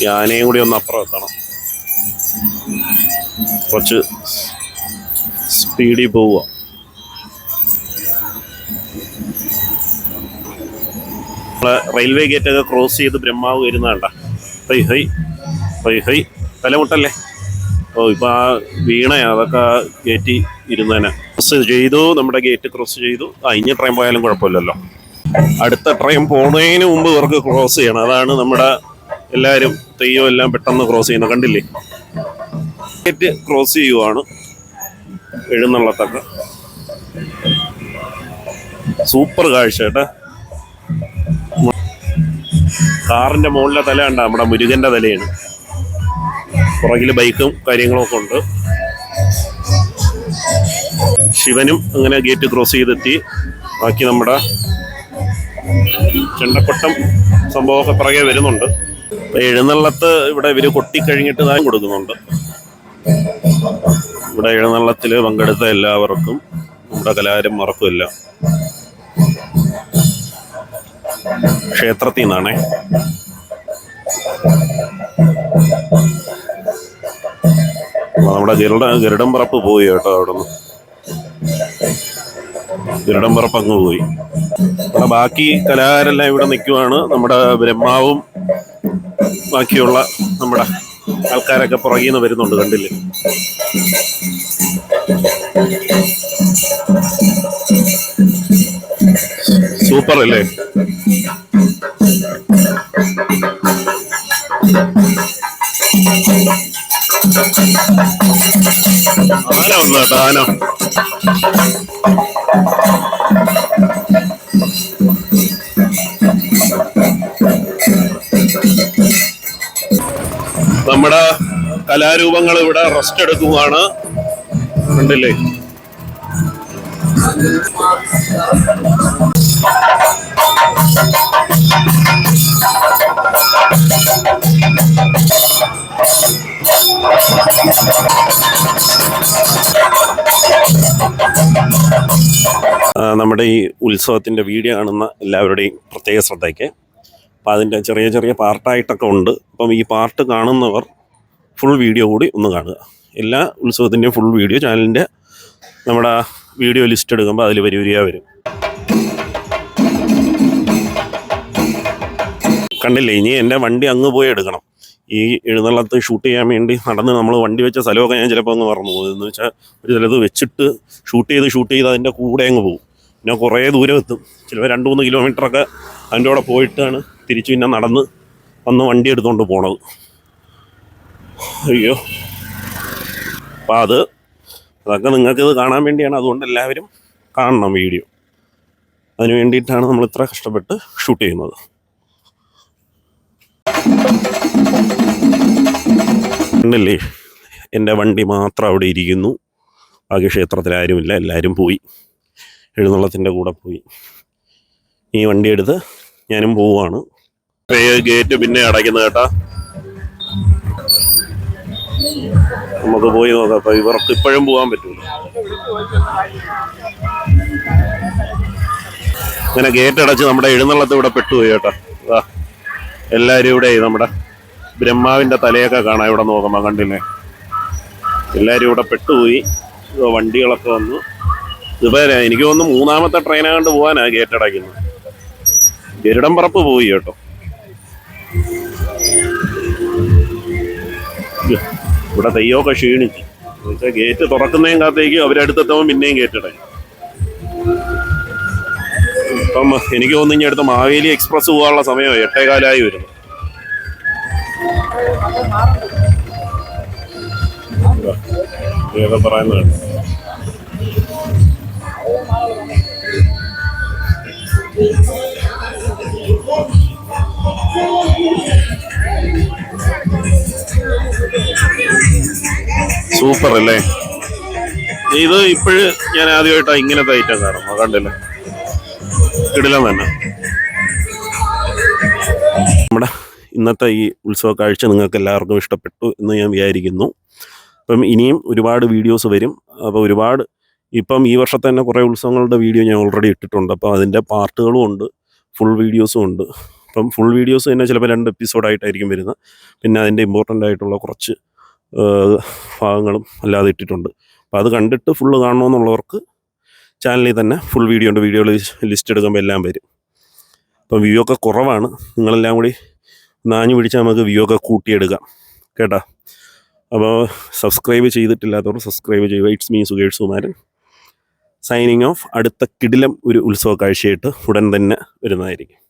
ഈ ആനയും കൂടി ഒന്ന് അപ്പുറം എത്തണം. കുറച്ച് സ്പീഡിൽ പോവുക. റെയിൽവേ ഗേറ്റ് ഒക്കെ ക്രോസ് ചെയ്ത് ബ്രഹ്മാവ് വരുന്നതാണ്ട ഹൈ ഹൈ ഹൈ ഹൈ. തലമുട്ടല്ലേ? ഓ ഇപ്പൊ ആ വീണയാ അതൊക്കെ ഗേറ്റ് ഇരുന്നേനെ. ക്രോസ് ചെയ്തു നമ്മുടെ ഗേറ്റ് ക്രോസ് ചെയ്തു. ആ ഇനി ട്രെയിൻ പോയാലും കുഴപ്പമില്ലല്ലോ. അടുത്ത ട്രെയിൻ പോണതിന് മുമ്പ് ഇവർക്ക് ക്രോസ് ചെയ്യണം. അതാണ് നമ്മുടെ എല്ലാവരും തെയ്യം എല്ലാം പെട്ടെന്ന് ക്രോസ് ചെയ്യുന്നത്. കണ്ടില്ലേ? ഗേറ്റ് ക്രോസ് ചെയ്യുവാണ്. എഴുന്നള്ളത്തക്ക. സൂപ്പർ കാഴ്ച കേട്ടാ. കാറിന്റെ മുകളിലെ തല കണ്ട നമ്മുടെ മുരുകന്റെ തലയാണ്. പുറകിൽ ബൈക്കും കാര്യങ്ങളൊക്കെ ഉണ്ട്. ശിവനും അങ്ങനെ ഗേറ്റ് ക്രോസ് ചെയ്തെത്തി. ബാക്കി നമ്മുടെ ചെണ്ടക്കൊട്ടം സംഭവമൊക്കെ പുറകെ വരുന്നുണ്ട്. എഴുന്നള്ളത്ത് ഇവിടെ ഇവർ കൊട്ടിക്കഴിഞ്ഞിട്ട് താൻ കൊടുക്കുന്നുണ്ട്. ഇവിടെ എഴുന്നള്ളത്തിൽ പങ്കെടുത്ത എല്ലാവർക്കും നമ്മുടെ കലാരം മറക്കില്ല ക്ഷേത്രത്തിൽ നിന്നാണേ. നമ്മുടെ ഗരുഡ ഗരുഡം പറപ്പ് പോയി കേട്ടോ അവിടെ നിന്ന് ഗരുഡൻ പറപ്പ് അങ്ങ് പോയി. അവിടെ ബാക്കി കലാകാരെല്ലാം ഇവിടെ നിൽക്കുവാണ്. നമ്മുടെ ബ്രഹ്മാവും ബാക്കിയുള്ള നമ്മുടെ ആൾക്കാരൊക്കെ പുറകിൽ നിന്ന് വരുന്നുണ്ട് കണ്ടില്ലേ? സൂപ്പർ അല്ലേ? ആന ഒന്നാട്ടോ ആന? നമ്മുടെ കലാരൂപങ്ങൾ ഇവിടെ റെസ്റ്റ് എടുക്കുകയാണ് കണ്ടില്ലേ? നമ്മുടെ ഈ ഉത്സവത്തിന്റെ വീഡിയോ കാണുന്ന എല്ലാവരുടെയും പ്രത്യേക ശ്രദ്ധയ്ക്ക്. അപ്പോൾ അതിന്റെ ചെറിയ ചെറിയ പാർട്ടായിട്ടൊക്കെ ഉണ്ട്. അപ്പം ഈ പാർട്ട് കാണുന്നവർ ഫുൾ വീഡിയോ കൂടി ഒന്ന് കാണുക. എല്ലാ ഉത്സവത്തിന്റെയും ഫുൾ വീഡിയോ ചാനലിന്റെ നമ്മുടെ വീഡിയോ ലിസ്റ്റ് എടുക്കുമ്പോൾ അതിൽ വരി വരിക വരും. കണ്ടില്ലേ ഇനി എന്റെ വണ്ടി അങ്ങ് പോയി എടുക്കണം. ഈ എഴുന്നള്ളത്ത് ഷൂട്ട് ചെയ്യാൻ വേണ്ടി നടന്ന് നമ്മൾ വണ്ടി വെച്ച സ്ഥലമൊക്കെ ഞാൻ ചിലപ്പോൾ അങ്ങ് പറഞ്ഞു പോകും എന്ന് വെച്ചാൽ ഒരു സ്ഥലത്ത് വെച്ചിട്ട് ഷൂട്ട് ചെയ്ത് ഷൂട്ട് ചെയ്ത് അതിന്റെ കൂടെ അങ്ങ് പോകും. പിന്നെ കുറേ ദൂരം എത്തും. ചിലപ്പോൾ രണ്ട് മൂന്ന് കിലോമീറ്ററൊക്കെ അതിന്റെ കൂടെ പോയിട്ടാണ് തിരിച്ചു പിന്നെ നടന്ന് വന്ന് വണ്ടി എടുത്തുകൊണ്ട് പോണത്. അയ്യോ. അപ്പം അത് അതൊക്കെ നിങ്ങൾക്ക് ഇത് കാണാൻ വേണ്ടിയാണ്. അതുകൊണ്ട് എല്ലാവരും കാണണം വീഡിയോ. അതിന് വേണ്ടിയിട്ടാണ് നമ്മൾ ഇത്ര കഷ്ടപ്പെട്ട് ഷൂട്ട് ചെയ്യുന്നത്. ഉണ്ടല്ലേ എന്റെ വണ്ടി മാത്രം അവിടെ ഇരിക്കുന്നു. ബാക്കി ക്ഷേത്രത്തിൽ ആരുമില്ല. എല്ലാവരും പോയി. എഴുന്നള്ളത്തിന്റെ കൂടെ പോയി. ഈ വണ്ടി എടുത്ത് ഞാനും പോവാണ് ഗേറ്റ് പിന്നെ അടയ്ക്കുന്നത് കേട്ടാ. നമുക്ക് പോയി നോക്കാം. അപ്പൊ ഇവർക്ക് ഇപ്പോഴും പോകാൻ പറ്റൂല. അങ്ങനെ ഗേറ്റ് അടച്ച് നമ്മുടെ എഴുന്നള്ളത്ത് ഇവിടെ പെട്ടുപോയി കേട്ടോ. എല്ലാരും ഇവിടെ നമ്മുടെ ബ്രഹ്മാവിന്റെ തലയൊക്കെ കാണാം ഇവിടെ നോക്കുമ്പോ കണ്ടില്ലേ? എല്ലാരും ഇവിടെ പെട്ടുപോയി. വണ്ടികളൊക്കെ വന്നു. ഇതിപ്പോ എനിക്ക് തോന്നുന്നു മൂന്നാമത്തെ ട്രെയിനാകണ്ട് പോകാനാ ഗേറ്റ് അടയ്ക്കുന്നത്. ഗരുടം പറപ്പ് പോയി കേട്ടോ. ഇവിടെ തെയ്യമൊക്കെ ക്ഷീണിച്ചു. എന്നുവെച്ചാൽ ഗേറ്റ് തുറക്കുന്നതും കാത്തേക്ക് അവരടുത്തെത്തുമ്പോൾ പിന്നെയും ഗേറ്റ് അടയ്ക്കും. ഇപ്പം എനിക്ക് തോന്നുന്നു ഇനി അടുത്ത മാവേലി എക്സ്പ്രസ് പോകാനുള്ള സമയം എട്ടേകാലായി വരുന്നു. പറയുന്നത് സൂപ്പർ അല്ലേ? ഇത് ഇപ്പോഴ് ഞാൻ ആദ്യമായിട്ടാണ് ഇങ്ങനെ ഐറ്റം കാണുന്നത്. കണ്ടില്ല? കിടിലം തന്നെ. നമ്മുടെ ഇന്നത്തെ ഈ ഉത്സവ കാഴ്ച നിങ്ങൾക്ക് എല്ലാവർക്കും ഇഷ്ടപ്പെട്ടു എന്ന് ഞാൻ വിചാരിക്കുന്നു. അപ്പം ഇനിയും ഒരുപാട് വീഡിയോസ് വരും. അപ്പോൾ ഒരുപാട് ഇപ്പം ഈ വർഷത്തെ തന്നെ കുറേ ഉത്സവങ്ങളുടെ വീഡിയോ ഞാൻ ഓൾറെഡി ഇട്ടിട്ടുണ്ട്. അപ്പോൾ അതിന്റെ പാർട്ടുകളും ഉണ്ട് ഫുൾ വീഡിയോസും ഉണ്ട്. അപ്പം ഫുൾ വീഡിയോസ് തന്നെ ചിലപ്പോൾ രണ്ട് എപ്പിസോഡായിട്ടായിരിക്കും വരുന്നത്. പിന്നെ അതിന്റെ ഇമ്പോർട്ടന്റ് ആയിട്ടുള്ള കുറച്ച് ഭാഗങ്ങളും അല്ലാതെ ഇട്ടിട്ടുണ്ട്. അപ്പോൾ അത് കണ്ടിട്ട് ഫുള്ള് കാണണമെന്നുള്ളവർക്ക് ചാനലിൽ തന്നെ ഫുൾ വീഡിയോ ഉണ്ട്. വീഡിയോ ലിസ്റ്റ് എടുക്കുമ്പോൾ എല്ലാം വരും. അപ്പം വ്യൂ ഒക്കെ കുറവാണ്. നിങ്ങളെല്ലാം കൂടി നാഞ്ഞു പിടിച്ചാൽ നമുക്ക് വ്യൂ ഒക്കെ കൂട്ടിയെടുക്കാം. കേട്ടോ? അപ്പോൾ സബ്സ്ക്രൈബ് ചെയ്തിട്ടില്ലാത്തവർ സബ്സ്ക്രൈബ് ചെയ്യുക. ഇറ്റ്സ് മീ സുഗേഷ് സുമാരൻ. സൈനിങ് ഓഫ് അടുത്ത കിടിലം ഒരു ഉത്സവ കാഴ്ചയായിട്ട് ഉടൻ തന്നെ വരുന്നതായിരിക്കും.